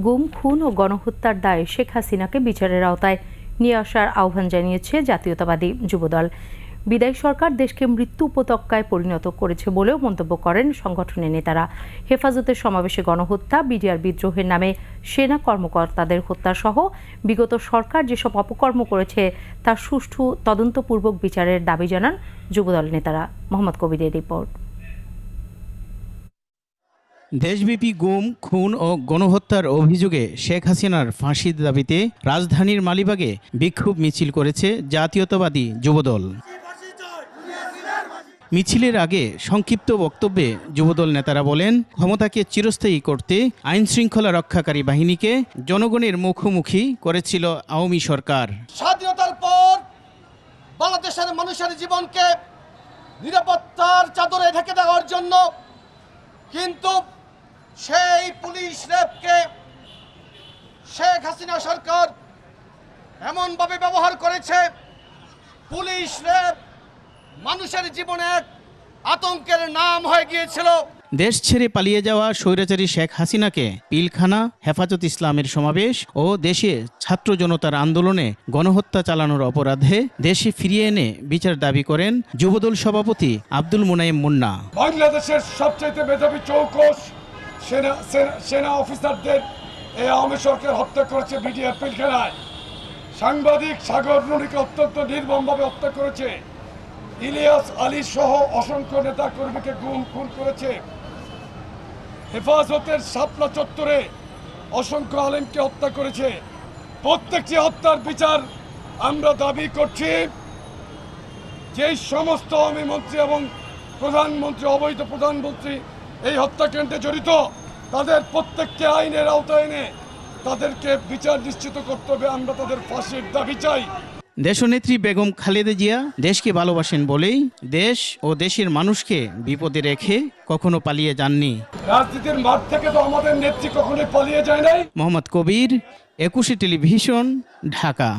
গুম, খুন ও গণহত্যার দায়ে শেখ হাসিনাকে বিচারের আওতায় নিয়ে আসার আহ্বান জানিয়েছে জাতীয়তাবাদী যুবদল। বিদায়ী সরকার দেশকে মৃত্যু উপত্যকায় পরিণত করেছে বলেও মন্তব্য করেন সংগঠনের নেতারা। হেফাজতের সমাবেশে গণহত্যা, বিডিআর বিদ্রোহের নামে সেনা কর্মকর্তাদের হত্যা সহ বিগত সরকার যেসব অপকর্ম করেছে তার সুষ্ঠু, তদন্তপূর্বক বিচারের দাবি জানান যুবদল নেতারা। মোহাম্মদ কবিরের রিপোর্ট। দেশব্যাপী গুম, খুন ও গণহত্যার অভিযোগে শেখ হাসিনার ফাঁসির দাবিতে রাজধানীর মালিবাগে বিক্ষোভ মিছিল করেছে জাতীয়তাবাদী যুবদল। মিছিলের আগে সংক্ষিপ্ত বক্তব্যে যুবদল নেতারা বলেন, ক্ষমতাকে চিরস্থায়ী করতে আইন শৃঙ্খলা রক্ষাকারী বাহিনীকে জনগণের মুখোমুখি করেছিল আওয়ামী সরকার। স্বাধীনতার পর বাংলাদেশের মানুষের জীবনকে নিরাপত্তার চাদরে ঢেকে দেওয়ার জন্য কিন্তু সেই পুলিশ র্যাবকে শেখ হাসিনা সরকার এমনভাবে ব্যবহার করেছে পুলিশ র্যাব মানুষের জীবনে এক আতঙ্কের নাম হয়ে গিয়েছিল। দেশ ছেড়ে পালিয়ে যাওয়া স্বৈরাচারী শেখ হাসিনাকে পিলখানা হেফাজত ইসলামের সমাবেশ ও দেশে ছাত্র জনতার আন্দোলনে গণহত্যা চালানোর অপরাধে দেশে ফিরিয়ে এনে বিচার দাবি করেন যুবদল সভাপতি আব্দুল মুনাইম মুন্না। বাংলাদেশের সবচাইতে মেধাবী চৌকস সেনা, সেনা- অফিসারদের এই আওয়ামী সরকার হত্যা করেছে বিডিআর পিলখানায়। সাংবাদিক সাগর রুনিকে অত্যন্ত নির্মমভাবে হত্যা করেছে। ইলিয়াস আলী সহ অসংখ্য নেতা কর্মীকে গুম, খুন করেছে। হেফাজতের শাপলা চত্বরে অসংখ্য আলেমকে হত্যা করেছে। প্রত্যেকটি হত্যার বিচার আমরা দাবি করছি যেই সমস্ত আওয়ামী মন্ত্রী এবং প্রধানমন্ত্রী, অবৈধ প্রধানমন্ত্রী এই হত্যাকাণ্ডে জড়িত তাদের প্রত্যেককে আইনের আওতায় এনে তাদেরকে বিচার নিশ্চিত করতে হবে। আমরা তাদের ফাঁসির দাবি চাই। দেশনেত্রী বেগম খালেদা জিয়া দেশকে ভালোবাসেন বলেই দেশ ও দেশের মানুষকে বিপদে রেখে কখনো পালিয়ে যাননি। রাজনীতির মাঠ থেকে তো আমাদের নেত্রী কখনোই পালিয়ে যায় নাই। মোহাম্মদ কবির একুশে টেলিভিশন ঢাকা।